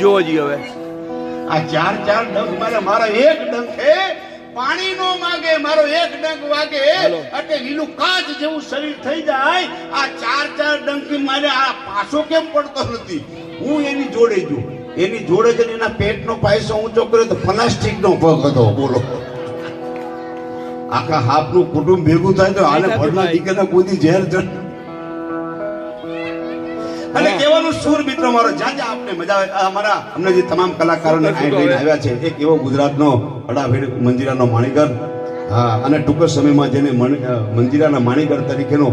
જોવો જી હવે. આ ચાર ચાર ડંખ મારે મારા એક ડંખે પાણી નો માગે મારો એક ડંખ વાગે. એટલે લીલું કાચ જેવું શરીર થઈ જાય. આ ચાર ચાર ડંખ મારે આ પાછો કેમ પડતો નથી? હું એની જોડે જો એની જોડે જ એના પેટનો પાયસો ઊંચો કર્યો તો પ્લાસ્ટિક નો પગ હતો. બોલો. આખા હાપનું કુટુંબ ભેગું થાય તો આને ભરના દીકરા કોઈ ઝેર ચડ અને. કહેવાનું સુર મિત્રો મારો જ્યાં જ્યાં આપને મજા આવે અમારા અમને જે તમામ કલાકારોને અહીં લઈને આવ્યા છે એક એવો ગુજરાતનો અડાભેડ મંજીરાનો માણીગર હા અને ટૂંક સમયમાં જેને મંજીરાના માણીગર તરીકેનો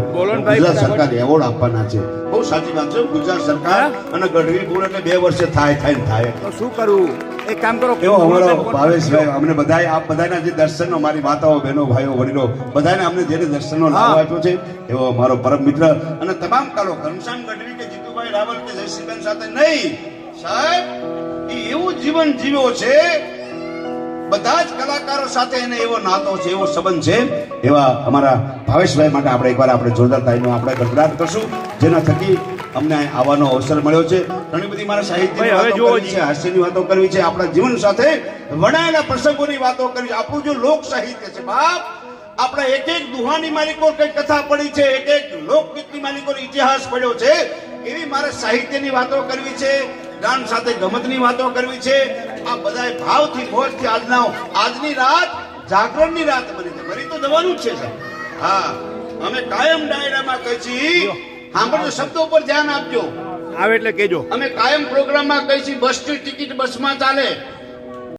ગુજરાત સરકાર એવોર્ડ આપવાના છે. બહુ સાચી વાત છે ગુજરાત સરકાર અને ગઢવી પૂર એટલે બે વર્ષે થાય થાય ને થાય. તો શું કરવું એક કામ કરો એવો અમારો ભાવેશભાઈ અમને બધાય આપ બધાના જે દર્શનનો મારી માતાઓ બહેનો ભાઈઓ વડીલો બધાને અમને જેને દર્શનનો લાભ. આપ્યો છે એવો મારો પરમ મિત્ર અને તમામ કાલો ઘનશ્યામ ગઢવી કે જીતુભાઈ રાવલ કે જયસિંહબેન સાથે નહીં. સાહેબ એ એવું જીવન જીવ્યો છે બધા જ કલાકારો સાથે એને એવો નાતો છે એવો સંબંધ છે. એવા અમારા ભાવેશભાઈ માટે આપણે એકવાર આપણે જોરદાર તાલીનો આપણે ગડગડાટ કરશું જેના થકી અમને આવવાનો અવસર મળ્યો છે. ઘણી બધી મારા સાહિત્ય હવે. છે હાસ્યની વાતો કરવી છે આપણા જીવન સાથે વણાયેલા પ્રસંગોની વાતો કરવી છે. આપણું જો લોક સાહિત્ય છે બાપ આપણા એક એક દુહાની માલિકો કઈ કથા પડી છે એક એક લોકગીતની માલિકોનો ઇતિહાસ પડ્યો છે. એવી મારે સાહિત્યની વાતો કરવી છે ગાન સાથે ગમતની વાતો કરવી છે. આ બધાય ભાવથી મોજથી આજના આજની રાત જાગરણની રાત બની છે. મરી તો જવાનું જ છે સાહેબ. હા અમે કાયમ ડાયરામાં કહી છીએ સાંભળજો શબ્દો પર ધ્યાન આપજો. આવે એટલે કેજો અમે કાયમ પ્રોગ્રામમાં કહીશું બસની ટિકિટ બસમાં ચાલે.